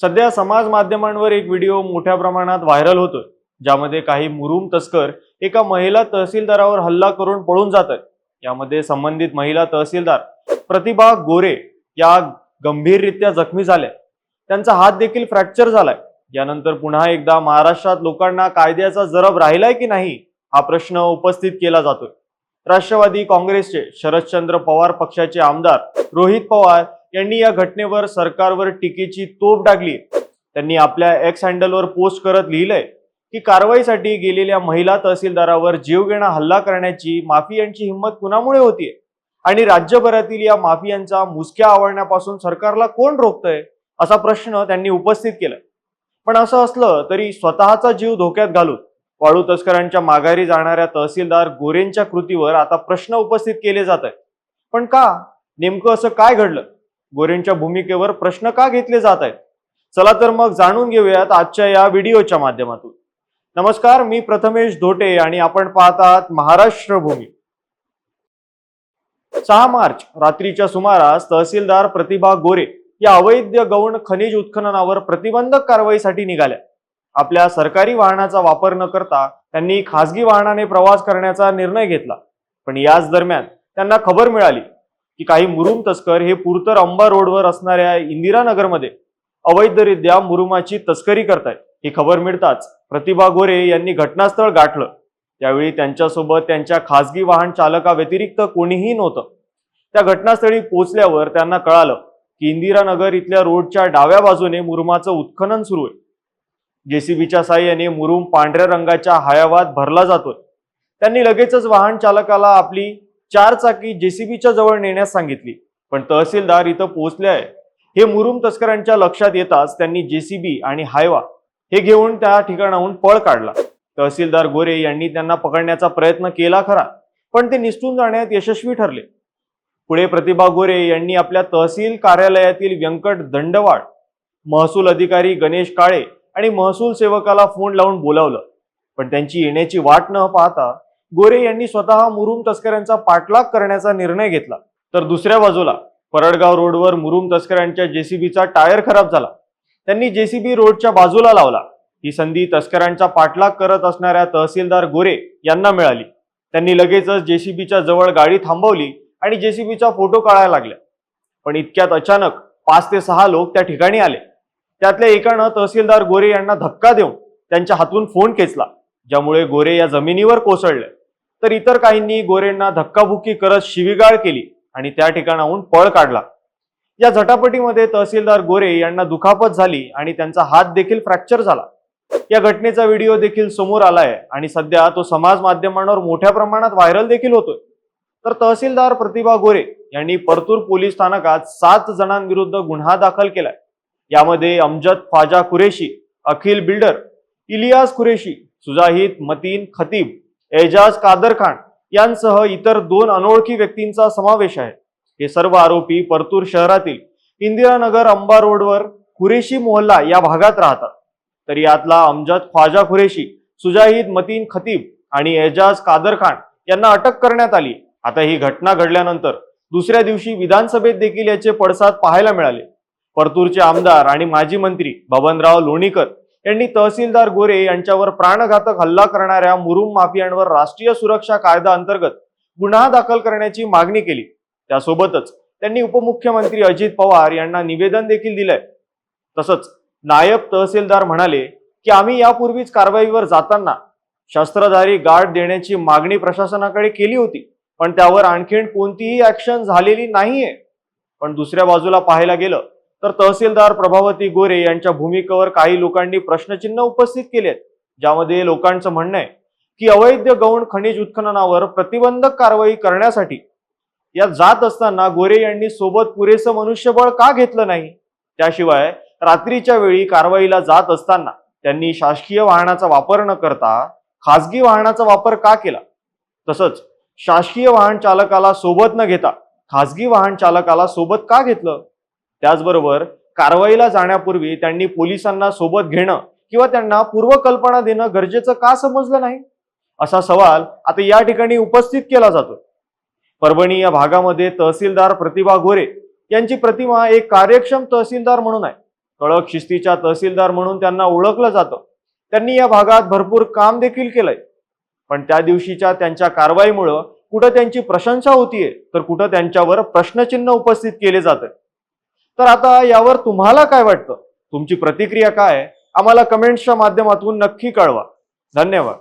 सध्या समाज माध्यमांवर एक व्हिडिओ मोठ्या प्रमाणात व्हायरल होतोय ज्यामध्ये काही मुरुम तस्कर एका महिला तहसीलदारावर हल्ला करून पळून जात आहेत यामध्ये संबंधित महिला तहसीलदार प्रतिभा गोरे या गंभीररित्या जखमी झाल्या. त्यांचा हात देखील फ्रॅक्चर झालाय. यानंतर पुन्हा एकदा महाराष्ट्रात लोकांना कायद्याचा जरब राहिलाय की नाही हा प्रश्न उपस्थित केला जातोय. राष्ट्रवादी काँग्रेसचे शरदचंद्र पवार पक्षाचे आमदार रोहित पवार यांनी या घटनेवर सरकारवर टीकेची तोफ डागली त्यांनी आपल्या एक्स हँडलवर पोस्ट करत लिहिलंय की कारवाईसाठी गेलेल्या महिला तहसीलदारावर जीवघेणा हल्ला करण्याची माफियांची हिंमत कुणामुळे होतीये? आणि राज्यभरातील या माफियांचा मुसक्या आवडण्यापासून सरकारला कोण रोखतंय? असा प्रश्न त्यांनी उपस्थित केला. पण असं असलं तरी स्वतःचा जीव धोक्यात घालून वाळू तस्करांच्या माघारी जाणाऱ्या तहसीलदार गोरेंच्या कृतीवर आता प्रश्न उपस्थित केले जात आहेत. पण का? नेमकं असं काय घडलं? गोरेंच्या भूमिकेवर प्रश्न का घेतले जात आहेत? चला तर मग जाणून घेऊयात आजच्या या व्हिडिओच्या माध्यमातून. नमस्कार मी प्रथमेश धोटे आणि आपण पाहत आहात महाराष्ट्र भूमी. सहा मार्च रात्रीच्या सुमारास तहसीलदार प्रतिभा गोरे या अवैध गौण खनिज उत्खननावर प्रतिबंधक कारवाईसाठी निघाल्या. आपल्या सरकारी वाहनाचा वापर न करता त्यांनी खासगी वाहनाने प्रवास करण्याचा निर्णय घेतला. पण याच दरम्यान त्यांना खबर मिळाली की काही मुरुम तस्कर हे पुरतर अंबा रोडवर असणाऱ्या इंदिरानगरमध्ये अवैधरित्या मुरुमाची तस्करी करतायत. ही खबर मिळताच प्रतिभा गोरे यांनी घटनास्थळ गाठलं. त्यावेळी त्यांच्यासोबत त्यांच्या खासगी वाहन चालकाव्यतिरिक्त कोणीही नव्हतं. त्या घटनास्थळी पोहोचल्यावर त्यांना कळालं की इंदिरानगर इथल्या रोडच्या डाव्या बाजूने मुरुमाचं उत्खनन सुरू आहे. जेसीबीच्या साह्याने मुरुम पांढऱ्या रंगाच्या हायावात भरला जातोय. त्यांनी लगेचच वाहन चालकाला आपली चार चाकी जेसीबीच्या जवळ नेण्यास सांगितली. पण तहसीलदार इथं पोहोचले आहे. हे मुरुम तस्करांच्या लक्षात येताच त्यांनी जेसीबी आणि हायवा हे घेऊन त्या ठिकाणाहून पळ काढला. तहसीलदार गोरे यांनी त्यांना पकडण्याचा प्रयत्न केला खरा पण ते निसटून जाण्यात यशस्वी ठरले. पुढे प्रतिभा गोरे यांनी आपल्या तहसील कार्यालयातील व्यंकट दंडवाड महसूल अधिकारी गणेश काळे आणि महसूल सेवकाला फोन लावून बोलावलं. पण त्यांची येण्याची वाट न पाहता गोरे यांनी स्वतः मुरुम तस्करांचा पाठलाग करण्याचा निर्णय घेतला. तर दुसऱ्या बाजूला परडगाव रोडवर मुरुम तस्करांच्या जेसीबीचा टायर खराब झाला. त्यांनी जेसीबी रोडच्या बाजूला लावला. ही संधी तस्करांचा पाठलाग करत असणाऱ्या तहसीलदार गोरे यांना मिळाली. त्यांनी लगेचच जेसीबीच्या जवळ गाडी थांबवली आणि जेसीबीचा फोटो काढायला लागल्या. पण इतक्यात अचानक पाच ते सहा लोक त्या ठिकाणी आले. त्यातल्या एकानं तहसीलदार गोरे यांना धक्का देऊन त्यांच्या हातून फोन खेचला ज्यामुळे गोरे या जमिनीवर कोसळले. तर इतर काहींनी गोरेंना धक्काबुक्की करत शिवीगाळ केली आणि त्या ठिकाणाहून पळ काढला. या झटापटीमध्ये तहसीलदार गोरे यांना दुखापत झाली आणि त्यांचा हात देखील फ्रॅक्चर झाला. या घटनेचा व्हिडिओ देखील समोर आलाय आणि सध्या तो समाज माध्यमांवर मोठ्या प्रमाणात व्हायरल देखील होतोय. तर तहसीलदार प्रतिभा गोरे यांनी परतूर पोलीस स्थानकात सात जणांविरुद्ध गुन्हा दाखल केलाय. यामध्ये अमजद ख्वाजा कुरेशी अखिल बिल्डर इलियास कुरेशी सुजाहिद मतीन खतीब एजाज कादर खान यांसह इतर दोन अनोळखी व्यक्तींचा समावेश आहे. हे सर्व आरोपी परतूर शहरातील इंदिरानगर अंबा रोडवर खुरेशी मोहल्ला या भागात राहतात. तर यातला अमजद ख्वाजा खुरेशी सुजाहिद मतीन खतीब आणि एजाज कादर खान यांना अटक करण्यात आली. आता ही घटना घडल्यानंतर दुसऱ्या दिवशी विधानसभेत देखील याचे पडसाद पाहायला मिळाले. परतूरचे आमदार आणि माजी मंत्री बबनराव लोणीकर यांनी तहसीलदार गोरे यांच्यावर प्राणघातक हल्ला करणाऱ्या मुरुम माफियांवर राष्ट्रीय सुरक्षा कायदा अंतर्गत गुन्हा दाखल करण्याची मागणी केली. त्यासोबतच त्यांनी उपमुख्यमंत्री अजित पवार यांना निवेदन देखील दिलंय. तसंच नायब तहसीलदार म्हणाले की आम्ही यापूर्वीच कारवाईवर जाताना शस्त्रधारी गार्ड देण्याची मागणी प्रशासनाकडे केली होती पण त्यावर आणखीन कोणतीही ऍक्शन झालेली नाहीये. पण दुसऱ्या बाजूला पाहायला गेलं तर तहसीलदार प्रभावती गोरे यांच्या भूमिकेवर काही लोकांनी प्रश्नचिन्ह उपस्थित केलेत ज्यामध्ये लोकांचं म्हणणं आहे की अवैध गौण खनिज उत्खननावर प्रतिबंधक कारवाई करण्यासाठी या जात असताना गोरे यांनी सोबत पुरेसं मनुष्यबळ का घेतलं नाही? त्याशिवाय रात्रीच्या वेळी कारवाईला जात असताना त्यांनी शासकीय वाहनाचा वापर न करता खासगी वाहनाचा वापर का केला? तसंच शासकीय वाहन चालकाला सोबत न घेता खासगी वाहन चालकाला सोबत का घेतलं? त्याचबरोबर कारवाईला जाण्यापूर्वी त्यांनी पोलिसांना सोबत घेणं किंवा त्यांना पूर्वकल्पना देणं गरजेचं का समजलं नाही? असा सवाल आता या ठिकाणी उपस्थित केला जातो परभणी या भागामध्ये तहसीलदार प्रतिभा गोरे यांची प्रतिमा एक कार्यक्षम तहसीलदार म्हणून आहे. कळक शिस्तीच्या तहसीलदार म्हणून त्यांना ओळखलं जातं. त्यांनी या भागात भरपूर काम देखील केलंय. पण त्या दिवशीच्या त्यांच्या कारवाईमुळं कुठं त्यांची प्रशंसा होतीये तर कुठं त्यांच्यावर प्रश्नचिन्ह उपस्थित केले जातं तर आता यावर तुम्हाला काय वाटतं? तुमची प्रतिक्रिया काय आम्हाला कमेंट्सच्या माध्यमातून नक्की कळवा. धन्यवाद.